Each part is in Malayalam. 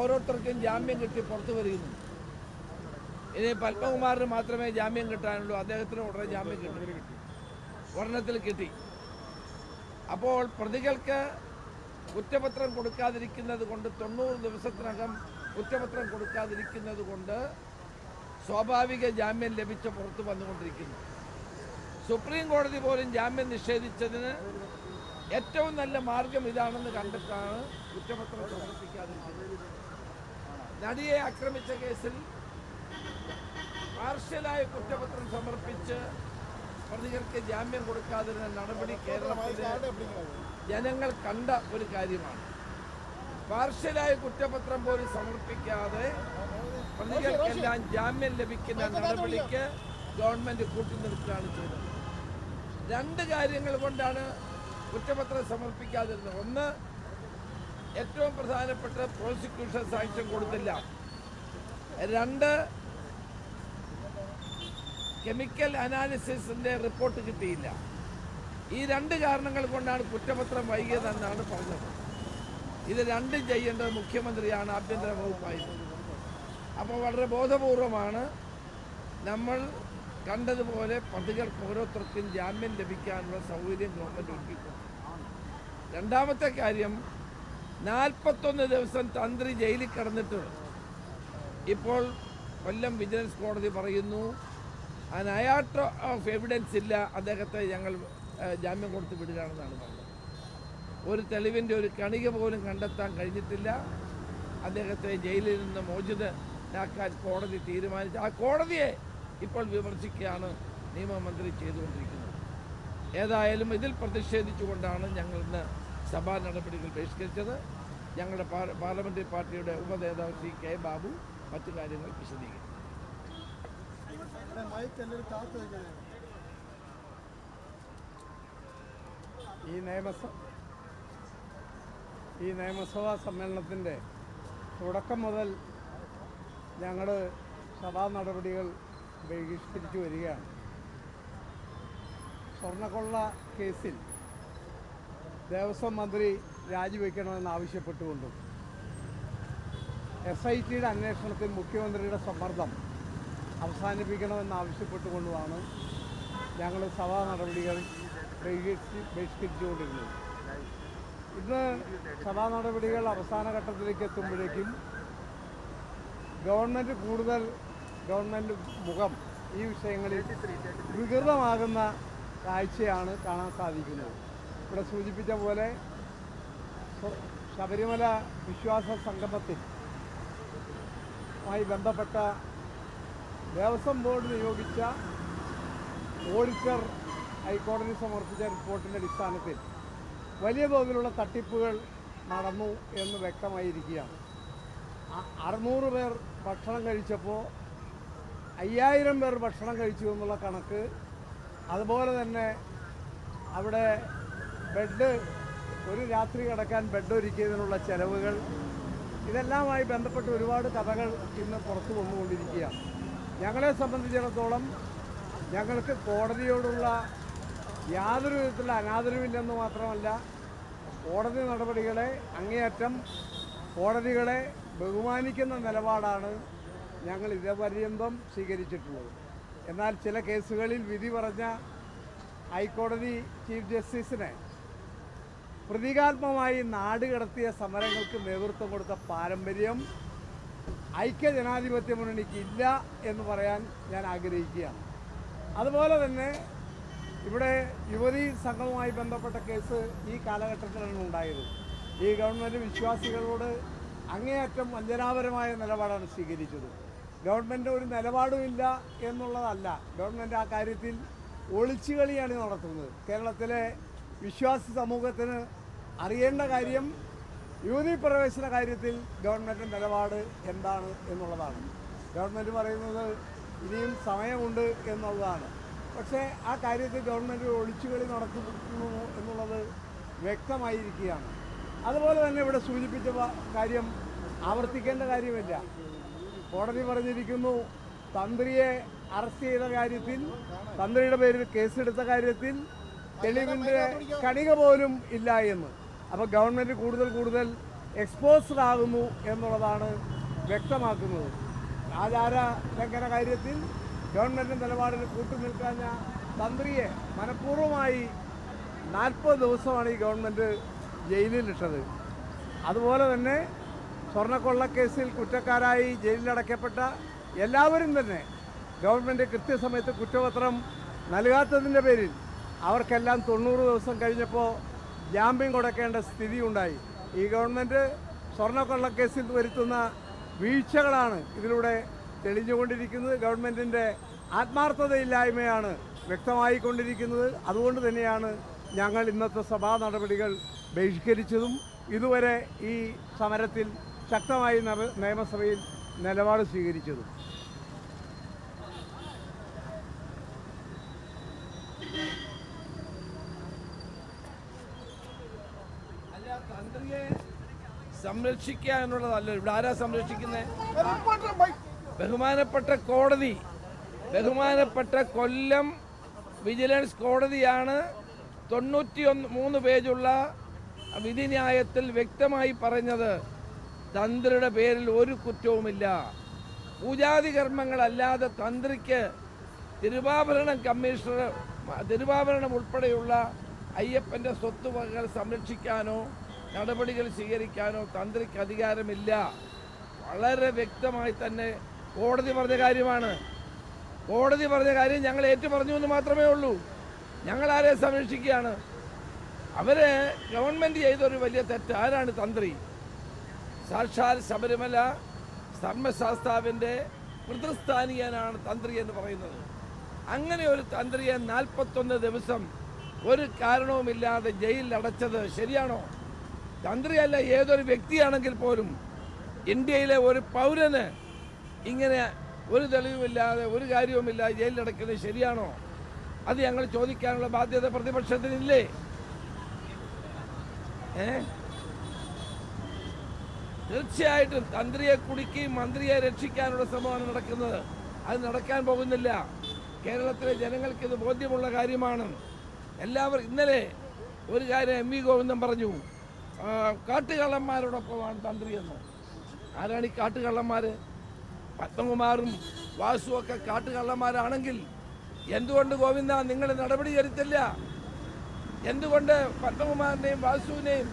ഓരോരുത്തർക്കും ജാമ്യം കിട്ടി പുറത്തു വരികയുന്നു ഇനി പത്മകുമാറിന് മാത്രമേ ജാമ്യം കിട്ടാനുള്ളൂ. അദ്ദേഹത്തിന് ഉടനെ ജാമ്യം കിട്ടി. ഒരെണ്ണത്തിൽ കിട്ടി. അപ്പോൾ പ്രതികൾക്ക് കുറ്റപത്രം കൊടുക്കാതിരിക്കുന്നത് കൊണ്ട് തൊണ്ണൂറ് ദിവസത്തിനകം കുറ്റപത്രം കൊടുക്കാതിരിക്കുന്നത് കൊണ്ട് സ്വാഭാവിക ജാമ്യം ലഭിച്ച പുറത്തു വന്നുകൊണ്ടിരിക്കുന്നു. സുപ്രീം കോടതി പോലും ജാമ്യം നിഷേധിച്ചതിന് ഏറ്റവും നല്ല മാർഗം ഇതാണെന്ന് കണ്ടിട്ടാണ് കുറ്റപത്രം സമർപ്പിക്കാതിരിക്കുന്നത്. നടിയെ ആക്രമിച്ച കേസിൽ പാർഷ്യലായ കുറ്റപത്രം സമർപ്പിച്ച് പ്രതികൾക്ക് ജാമ്യം കൊടുക്കാതിരുന്ന നടപടി കേരളത്തിലെ ജനങ്ങൾ കണ്ട ഒരു കാര്യമാണ്. പാർഷ്യലായ കുറ്റപത്രം പോലും സമർപ്പിക്കാതെ പ്രതികൾക്കെല്ലാം ജാമ്യം ലഭിക്കുന്ന നടപടിക്ക് ഗവൺമെന്റ് കൂട്ടുനിൽക്കുകയാണ് ചെയ്തത്. രണ്ട് കാര്യങ്ങൾ കൊണ്ടാണ് കുറ്റപത്രം സമർപ്പിക്കാതിരുന്നത്. ഒന്ന് ഏറ്റവും പ്രധാനപ്പെട്ട പ്രോസിക്യൂഷൻ സാക്ഷ്യം കൊടുത്തില്ല. രണ്ട് കെമിക്കൽ അനാലിസിസിന്റെ റിപ്പോർട്ട് കിട്ടിയില്ല. ഈ രണ്ട് കാരണങ്ങൾ കൊണ്ടാണ് കുറ്റപത്രം വൈകിയതെന്നാണ് പറഞ്ഞത്. ഇത് രണ്ടും ചെയ്യേണ്ടത് മുഖ്യമന്ത്രിയാണ് ആഭ്യന്തര വകുപ്പായിരുന്നു. അപ്പോൾ വളരെ ബോധപൂർവമാണ് നമ്മൾ കണ്ടതുപോലെ പ്രതികൾക്ക് ഓരോരുത്തർക്കും ജാമ്യം ലഭിക്കാനുള്ള സൗകര്യം ഗവൺമെന്റ് ഒരുക്കിയിട്ടുണ്ട്. രണ്ടാമത്തെ കാര്യം നാൽപ്പത്തൊന്ന് ദിവസം തന്ത്രി ജയിലിൽ കിടന്നിട്ട് ഇപ്പോൾ കൊല്ലം വിജിലൻസ് കോടതി പറയുന്നു അയാട്ടോ ഓഫ് എവിഡൻസ് ഇല്ല അദ്ദേഹത്തെ ഞങ്ങൾ ജാമ്യം കൊടുത്ത് വിടുകയാണെന്നാണ് പറഞ്ഞത്. ഒരു തെളിവിന്റെ ഒരു കണിക പോലും കണ്ടെത്താൻ കഴിഞ്ഞിട്ടില്ല. അദ്ദേഹത്തെ ജയിലിൽ നിന്ന് മോചിതനാക്കാൻ കോടതി തീരുമാനിച്ചു. ആ കോടതിയെ ഇപ്പോൾ വിമർശിക്കുകയാണ് നിയമമന്ത്രി ചെയ്തുകൊണ്ടിരിക്കുന്നത്. ഏതായാലും ഇതിൽ പ്രതിഷേധിച്ചുകൊണ്ടാണ് ഞങ്ങൾ ഇന്ന് സഭാ നടപടികൾ ബഹിഷ്കരിച്ചത് ഞങ്ങളുടെ പാർലമെന്ററി പാർട്ടിയുടെ ഉപനേതാവ് ശ്രീ കെ ബാബു മറ്റു കാര്യങ്ങൾ വിശദീകരിക്കും. ഈ നിയമസ ഈ നിയമസഭാ സമ്മേളനത്തിന്റെ തുടക്കം മുതൽ ഞങ്ങൾ സഭാ നടപടികൾ ബഹിഷ്കരിച്ചു വരികയാണ്. സ്വർണക്കൊള്ള കേസിൽ ദേവസ്വം മന്ത്രി രാജിവെക്കണമെന്ന് ആവശ്യപ്പെട്ടുകൊണ്ടും എസ് ഐ ടിയുടെ അന്വേഷണത്തിൽ മുഖ്യമന്ത്രിയുടെ സമ്മർദ്ദം അവസാനിപ്പിക്കണമെന്ന് ആവശ്യപ്പെട്ടുകൊണ്ടുമാണ് ഞങ്ങൾ സഭാ നടപടികൾ ബഹിഷ്കരിച്ച് ബഹിഷ്കരിച്ചുകൊണ്ടിരുന്നത്. ഇന്ന് സഭാ നടപടികൾ അവസാന ഘട്ടത്തിലേക്ക് എത്തുമ്പോഴേക്കും ഗവൺമെന്റ് കൂടുതൽ ഗവൺമെന്റ് മുഖം ഈ വിഷയങ്ങളിൽ വികൃതമാകുന്ന കാഴ്ചയാണ് കാണാൻ സാധിക്കുന്നത്. ഇവിടെ സൂചിപ്പിച്ച പോലെ ശബരിമല വിശ്വാസ സംഗമത്തിൽ മായി ബന്ധപ്പെട്ട ദേവസ്വം ബോർഡ് നിയോഗിച്ച ഓഡിറ്റർ ഹൈക്കോടതി സമർപ്പിച്ച റിപ്പോർട്ടിന്റെ അടിസ്ഥാനത്തിൽ വലിയ തോതിലുള്ള തട്ടിപ്പുകൾ നടന്നു എന്ന് വ്യക്തമായിരിക്കുകയാണ്. അറുന്നൂറ് പേർ ഭക്ഷണം കഴിച്ചപ്പോൾ അയ്യായിരം പേർ ഭക്ഷണം കഴിച്ചു എന്നുള്ള കണക്ക് അതുപോലെ തന്നെ അവിടെ ബെഡ് ഒരു രാത്രി കിടക്കാൻ ബെഡ് ഒരുക്കിയതിനുള്ള ചെലവുകൾ ഇതെല്ലാമായി ബന്ധപ്പെട്ട് ഒരുപാട് കഥകൾ ഇന്ന് പുറത്തു വന്നുകൊണ്ടിരിക്കുകയാണ്. ഞങ്ങളെ സംബന്ധിച്ചിടത്തോളം ഞങ്ങൾക്ക് കോടതിയോടുള്ള യാതൊരു വിധത്തിലുള്ള അനാദരവില്ലെന്ന് മാത്രമല്ല കോടതി നടപടികളെ അങ്ങേയറ്റം കോടതികളെ ബഹുമാനിക്കുന്ന നിലപാടാണ് ഞങ്ങൾ ഇതേപര്യന്തം സ്വീകരിച്ചിട്ടുള്ളത്. എന്നാൽ ചില കേസുകളിൽ വിധി പറഞ്ഞ ഹൈക്കോടതി ചീഫ് ജസ്റ്റിസിനെ പ്രതീകാത്മകമായി നാട് കടത്തിയ സമരങ്ങൾക്ക് നേതൃത്വം കൊടുത്ത പാരമ്പര്യം ഐക്യ ജനാധിപത്യ മുന്നണിക്ക് ഇല്ല എന്ന് പറയാൻ ഞാൻ ആഗ്രഹിക്കുകയാണ്. അതുപോലെ തന്നെ ഇവിടെ യുവതി സംഘവുമായി ബന്ധപ്പെട്ട കേസ് ഈ കാലഘട്ടത്തിലാണ് ഉണ്ടായത്. ഈ ഗവൺമെന്റ് വിശ്വാസികളോട് അങ്ങേയറ്റം വഞ്ചനാപരമായ നിലപാടാണ് സ്വീകരിച്ചത്. ഗവൺമെന്റ് ഒരു നിലപാടുമില്ല എന്നുള്ളതല്ല. ഗവൺമെന്റ് ആ കാര്യത്തിൽ ഒളിച്ചുകളിയാണ് നടത്തുന്നത്. കേരളത്തിലെ വിശ്വാസി സമൂഹത്തിന് അറിയേണ്ട കാര്യം യുവതി പ്രവേശന കാര്യത്തിൽ ഗവൺമെന്റ് നിലപാട് എന്താണ് എന്നുള്ളതാണ്. ഗവൺമെന്റ് പറയുന്നത് ഇനിയും സമയമുണ്ട് എന്നുള്ളതാണ്. പക്ഷേ ആ കാര്യത്തിൽ ഗവൺമെന്റ് ഒളിച്ചുകളി നടത്തുന്നു എന്നുള്ളത് വ്യക്തമായിരിക്കുകയാണ്. അതുപോലെ തന്നെ ഇവിടെ സൂചിപ്പിച്ച കാര്യം ആവർത്തിക്കേണ്ട കാര്യമില്ല. കോടതി പറഞ്ഞിരിക്കുന്നു തന്ത്രിയെ അറസ്റ്റ് ചെയ്ത കാര്യത്തിൽ തന്ത്രിയുടെ പേരിൽ കേസെടുത്ത കാര്യത്തിൽ തെളിവിന്റെ കണിക പോലും ഇല്ല എന്ന്. അപ്പോൾ ഗവൺമെന്റ് കൂടുതൽ കൂടുതൽ എക്സ്പോസ്ഡ് ആകുന്നു എന്നുള്ളതാണ് വ്യക്തമാക്കുന്നത്. ആചാര ലംഘന കാര്യത്തിൽ ഗവൺമെന്റ് നിലപാടിൽ കൂട്ടുനിൽക്കാഞ്ഞ തന്ത്രിയെ മനഃപൂർവമായി നാൽപ്പത് ദിവസമാണ് ഈ ഗവൺമെന്റ് ജയിലിലിട്ടത്. അതുപോലെ തന്നെ സ്വർണക്കൊള്ളക്കേസിൽ കുറ്റക്കാരായി ജയിലിലടയ്ക്കപ്പെട്ട എല്ലാവരും തന്നെ ഗവൺമെന്റ് കൃത്യസമയത്ത് കുറ്റപത്രം നൽകാത്തതിന്റെ പേരിൽ അവർക്കെല്ലാം തൊണ്ണൂറ് ദിവസം കഴിഞ്ഞപ്പോൾ ജാമ്യം കൊടുക്കേണ്ട സ്ഥിതി ഉണ്ടായി ഈ ഗവൺമെന്റ് സ്വർണക്കൊള്ളക്കേസിൽ വരുത്തുന്ന വീഴ്ചകളാണ് ഇതിലൂടെ തെളിഞ്ഞുകൊണ്ടിരിക്കുന്നത്. ഗവൺമെന്റിന്റെ ആത്മാർത്ഥതയില്ലായ്മയാണ് വ്യക്തമായിക്കൊണ്ടിരിക്കുന്നത്. അതുകൊണ്ട് തന്നെയാണ് ഞങ്ങൾ ഇന്നത്തെ സഭാ നടപടികൾ ബഹിഷ്കരിച്ചതും ഇതുവരെ ഈ സമരത്തിൽ ശക്തമായി നിയമസഭയിൽ നിലപാട് സ്വീകരിച്ചതും. തന്ത്രിയെ സംരക്ഷിക്കുക എന്നുള്ളതല്ല. ഇവിടെ ആരാ സംരക്ഷിക്കുന്നത് ബഹുമാനപ്പെട്ട കോടതി. ബഹുമാനപ്പെട്ട കൊല്ലം വിജിലൻസ് കോടതിയാണ് തൊണ്ണൂറ്റി ഒന്ന് മൂന്ന് പേജുള്ള വിധിന്യായത്തിൽ വ്യക്തമായി പറഞ്ഞത്. തന്ത്രിയുടെ പേരിൽ ഒരു കുറ്റവുമില്ല. പൂജാതി കർമ്മങ്ങളല്ലാതെ തന്ത്രിക്ക് തിരുവാഭരണം കമ്മീഷണർ തിരുവാഭരണം ഉൾപ്പെടെയുള്ള അയ്യപ്പന്റെ സ്വത്തുവകകൾ സംരക്ഷിക്കാനോ നടപടികൾ സ്വീകരിക്കാനോ തന്ത്രിക്ക് അധികാരമില്ല. വളരെ വ്യക്തമായി തന്നെ കോടതി പറഞ്ഞ കാര്യമാണ്. കോടതി പറഞ്ഞ കാര്യം ഞങ്ങൾ ഏറ്റു പറഞ്ഞു എന്ന് മാത്രമേ ഉള്ളൂ. ഞങ്ങൾ ആരെ സംരക്ഷിക്കുകയാണ്? അവരെ ഗവൺമെന്റ് ചെയ്തൊരു വലിയ തെറ്റ്. ആരാണ് തന്ത്രി? സാക്ഷാൽ ശബരിമല ധർമ്മശാസ്താവിന്റെ പിതൃസ്ഥാനീയനാണ് തന്ത്രി എന്ന് പറയുന്നത്. അങ്ങനെ ഒരു തന്ത്രിയെ നാൽപ്പത്തൊന്ന് ദിവസം ഒരു കാരണവുമില്ലാതെ ജയിലിൽ അടച്ചത് ശരിയാണോ? തന്ത്രിയല്ല ഏതൊരു വ്യക്തിയാണെങ്കിൽ പോലും ഇന്ത്യയിലെ ഒരു പൗരന് ഇങ്ങനെ ഒരു തെളിവുമില്ലാതെ ഒരു കാര്യവുമില്ലാതെ ജയിലിൽ ജയിലിലടക്കുന്നത് ശരിയാണോ? അത് ഞങ്ങൾ ചോദിക്കാനുള്ള ബാധ്യത പ്രതിപക്ഷത്തിനില്ലേ? ഏ? തീർച്ചയായിട്ടും തന്ത്രിയെ കുടിക്കുകയും മന്ത്രിയെ രക്ഷിക്കാനുള്ള ശ്രമമാണ് നടക്കുന്നത്. അത് നടക്കാൻ പോകുന്നില്ല. കേരളത്തിലെ ജനങ്ങൾക്ക് ഇത് ബോധ്യമുള്ള കാര്യമാണ്. എല്ലാവരും ഇന്നലെ ഒരു കാര്യം എം വി ഗോവിന്ദൻ പറഞ്ഞു. കാട്ടുകള്ളന്മാരോടൊപ്പമാണ് തന്ത്രി എന്ന്. ആരാണ് ഈ കാട്ടുകള്ളന്മാർ പത്മകുമാറും വാസുവൊക്കെ കാട്ടുകള്ളന്മാരാണെങ്കിൽ എന്തുകൊണ്ട് ഗോവിന്ദ നിങ്ങൾ നടപടി എടുത്തില്ല? എന്തുകൊണ്ട് പത്മകുമാറിനെയും വാസുവിനെയും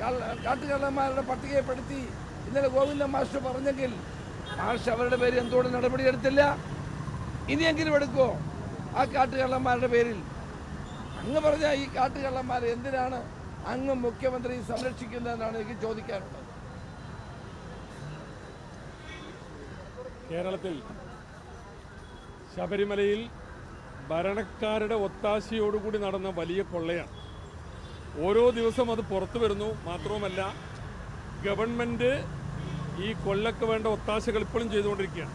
കള്ള- കാട്ടുകള്ളന്മാരുടെ പട്ടികപ്പെടുത്തി ഇന്നലെ ഗോവിന്ദൻ മാസ്റ്റർ പറഞ്ഞെങ്കിൽ മാഷ് അവരുടെ പേര് എന്തുകൊണ്ട് നടപടി നടപടിയെടുത്തില്ല ഇനിയെങ്കിലും എടുക്കുമോ ആ കാട്ടുകള്ളന്മാരുടെ പേരിൽ അങ്ങ് പറഞ്ഞ ഈ കാട്ടുകള്ളന്മാരെ എന്തിനാണ് അങ്ങ് മുഖ്യമന്ത്രി സംരക്ഷിക്കുന്നതെന്നാണ് എനിക്ക് ചോദിക്കാനുള്ളത്. കേരളത്തിൽ ശബരിമലയിൽ ഭരണക്കാരുടെ ഒത്താശയോടുകൂടി നടന്ന വലിയ കൊള്ളയാണ്. ഓരോ ദിവസം അത് പുറത്തു വരുന്നു. മാത്രവുമല്ല ഗവൺമെന്റ് ഈ കൊള്ളക്ക് വേണ്ട ഒത്താശകൾ ഇപ്പോഴും ചെയ്തുകൊണ്ടിരിക്കുകയാണ്.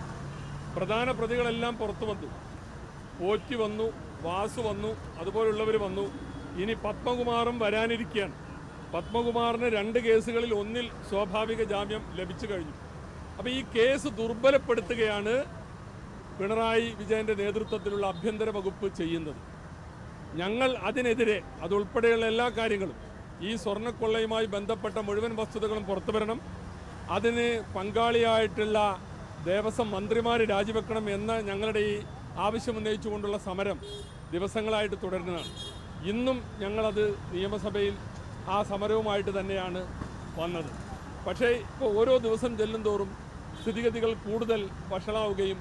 പ്രധാന പ്രതികളെല്ലാം പുറത്തു വന്നു. പോറ്റി വന്നു. വാസു വന്നു അതുപോലുള്ളവർ വന്നു. ഇനി പത്മകുമാറും വരാനിരിക്കുകയാണ് പത്മകുമാറിന് രണ്ട് കേസുകളിൽ ഒന്നിൽ സ്വാഭാവിക ജാമ്യം ലഭിച്ചു കഴിഞ്ഞു. അപ്പോൾ ഈ കേസ് ദുർബലപ്പെടുത്തുകയാണ് പിണറായി വിജയന്റെ നേതൃത്വത്തിലുള്ള ആഭ്യന്തര വകുപ്പ് ചെയ്യുന്നത്. ഞങ്ങൾ അതിനെതിരെ അതുൾപ്പെടെയുള്ള എല്ലാ കാര്യങ്ങളും ഈ സ്വർണക്കൊള്ളയുമായി ബന്ധപ്പെട്ട മുഴുവൻ വസ്തുതകളും പുറത്തു വരണം അതിന് പങ്കാളിയായിട്ടുള്ള ദേവസ്വം മന്ത്രിമാർ രാജിവെക്കണം എന്ന ഞങ്ങളുടെ ഈ ആവശ്യം ഉന്നയിച്ചുകൊണ്ടുള്ള സമരം ദിവസങ്ങളായിട്ട് തുടരുന്നതാണ്. ഇന്നും ഞങ്ങളത് നിയമസഭയിൽ ആ സമരവുമായിട്ട് തന്നെയാണ് വന്നത്. പക്ഷേ ഇപ്പോൾ ഓരോ ദിവസം ചെല്ലും തോറും സ്ഥിതിഗതികൾ കൂടുതൽ വഷളാവുകയും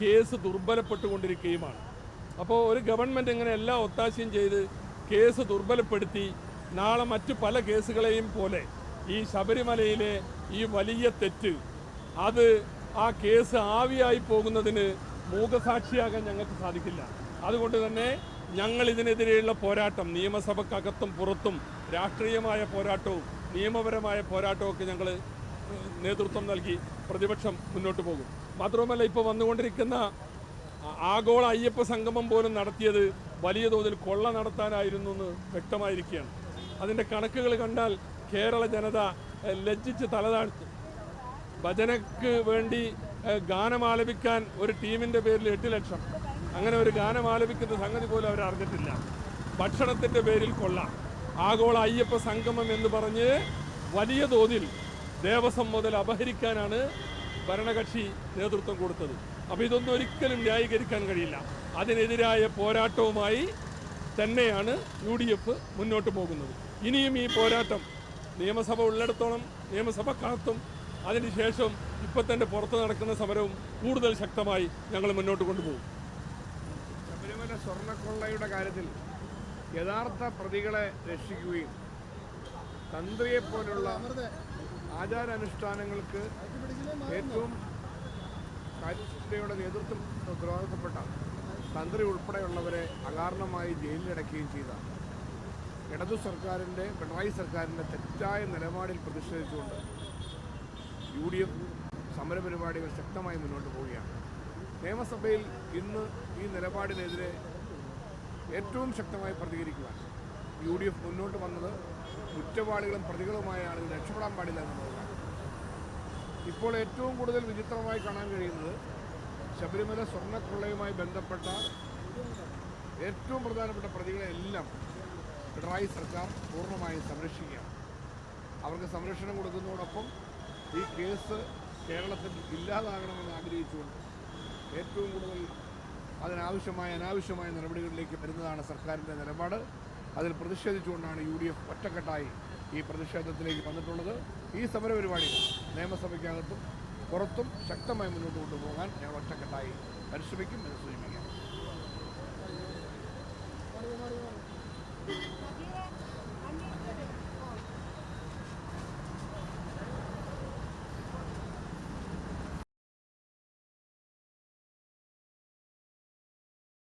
കേസ് ദുർബലപ്പെട്ടുകൊണ്ടിരിക്കുകയുമാണ്. അപ്പോൾ ഒരു ഗവൺമെന്റ് ഇങ്ങനെ എല്ലാ ഒത്താശയും ചെയ്ത് കേസ് ദുർബലപ്പെടുത്തി നാളെ മറ്റു പല കേസുകളെയും പോലെ ഈ ശബരിമലയിലെ ഈ വലിയ തെറ്റ് അത് ആ കേസ് ആവിയായി പോകുന്നതിന് മൂകസാക്ഷിയാകാൻ ഞങ്ങൾക്ക് സാധിക്കില്ല. അതുകൊണ്ട് തന്നെ ഞങ്ങൾ ഇതിനെതിരെയുള്ള പോരാട്ടം നിയമസഭക്കകത്തും പുറത്തും രാഷ്ട്രീയമായ പോരാട്ടവും നിയമപരമായ പോരാട്ടവും ഒക്കെ ഞങ്ങൾ നേതൃത്വം നൽകി പ്രതിപക്ഷം മുന്നോട്ട് പോകും. മാത്രവുമല്ല ഇപ്പോൾ വന്നുകൊണ്ടിരിക്കുന്ന ആഗോള അയ്യപ്പ സംഗമം പോലും നടത്തിയത് വലിയ തോതിൽ കൊള്ള നടത്താനായിരുന്നു എന്ന് വ്യക്തമായിരിക്കുകയാണ്. അതിന്റെ കണക്കുകൾ കണ്ടാൽ കേരള ജനത ലജ്ജിച്ച് തലതാഴ്ത്തും. ഭജനക്ക് വേണ്ടി ഗാനം ആലപിക്കാൻ ഒരു ടീമിന്റെ പേരിൽ എട്ട് ലക്ഷം. അങ്ങനെ ഒരു ഗാനം ആലപിക്കുന്ന സംഗതി പോലും അവർ അറിഞ്ഞിട്ടില്ല. ഭക്ഷണത്തിന്റെ പേരിൽ കൊള്ള. ആഗോള അയ്യപ്പ സംഗമം എന്ന് പറഞ്ഞ് വലിയ തോതിൽ ദേവസ്വം മുതൽ അപഹരിക്കാനാണ് ഭരണകക്ഷി നേതൃത്വം കൊടുത്തത്. അപ്പോൾ ഇതൊന്നും ഒരിക്കലും ന്യായീകരിക്കാൻ കഴിയില്ല. അതിനെതിരായ പോരാട്ടവുമായി തന്നെയാണ് യു ഡി എഫ് മുന്നോട്ട് പോകുന്നത്. ഇനിയും ഈ പോരാട്ടം നിയമസഭ ഉള്ളിടത്തോളം നിയമസഭ കാത്തും അതിനുശേഷം ഇപ്പം തന്നെ പുറത്ത് നടക്കുന്ന സമരവും കൂടുതൽ ശക്തമായി ഞങ്ങൾ മുന്നോട്ട് കൊണ്ടുപോകും. സ്വർണക്കൊള്ളയുടെ കാര്യത്തിൽ യഥാർത്ഥ പ്രതികളെ രക്ഷിക്കുകയും തന്ത്രിയെപ്പോലുള്ള ആചാരാനുഷ്ഠാനങ്ങൾക്ക് ഏറ്റവും കാര്യസ്ഥയുടെ നേതൃത്വം ഉത്തരവാദിത്തപ്പെട്ട തന്ത്രി ഉൾപ്പെടെയുള്ളവരെ അകാരണമായി ജയിലിലടക്കുകയും ചെയ്ത ഇടതു സർക്കാരിന്റെ പിണറായി സർക്കാരിന്റെ തെറ്റായ നിലപാടിൽ പ്രതിഷേധിച്ചുകൊണ്ട് യു ഡി എഫ് സമരപരിപാടികൾ ശക്തമായി മുന്നോട്ട് പോവുകയാണ്. നിയമസഭയിൽ ഇന്ന് ഈ നിലപാടിനെതിരെ ഏറ്റവും ശക്തമായി പ്രതികരിക്കുവാൻ യു ഡി എഫ് മുന്നോട്ട് വന്നത് കുറ്റവാളികളും പ്രതികളുമായ ആളുകൾ രക്ഷപ്പെടാൻ പാടില്ല എന്നുള്ളതാണ്. ഇപ്പോൾ ഏറ്റവും കൂടുതൽ വിചിത്രമായി കാണാൻ കഴിയുന്നത് ശബരിമല സ്വർണക്കൊള്ളയുമായി ബന്ധപ്പെട്ട ഏറ്റവും പ്രധാനപ്പെട്ട പ്രതികളെല്ലാം പിണറായി സർക്കാർ പൂർണമായും സംരക്ഷിക്കുകയാണ്. അവർക്ക് സംരക്ഷണം കൊടുക്കുന്നതോടൊപ്പം ഈ കേസ് കേരളത്തിൽ ഇല്ലാതാകണമെന്ന് ആഗ്രഹിച്ചുകൊണ്ട് ഏറ്റവും കൂടുതൽ അതിനാവശ്യമായ അനാവശ്യമായ നടപടികളിലേക്ക് വരുന്നതാണ് സർക്കാരിന്റെ നിലപാട്. അതിൽ പ്രതിഷേധിച്ചുകൊണ്ടാണ് യു ഡി എഫ് ഒറ്റക്കെട്ടായി ഈ പ്രതിഷേധത്തിലേക്ക് വന്നിട്ടുള്ളത്. ഈ സമരപരിപാടി നിയമസഭയ്ക്കകത്തും പുറത്തും ശക്തമായി മുന്നോട്ട് കൊണ്ടുപോകാൻ ഞങ്ങൾ ഒറ്റക്കെട്ടായി പരിശ്രമിക്കും എന്ന് സൂചിപ്പിക്കാം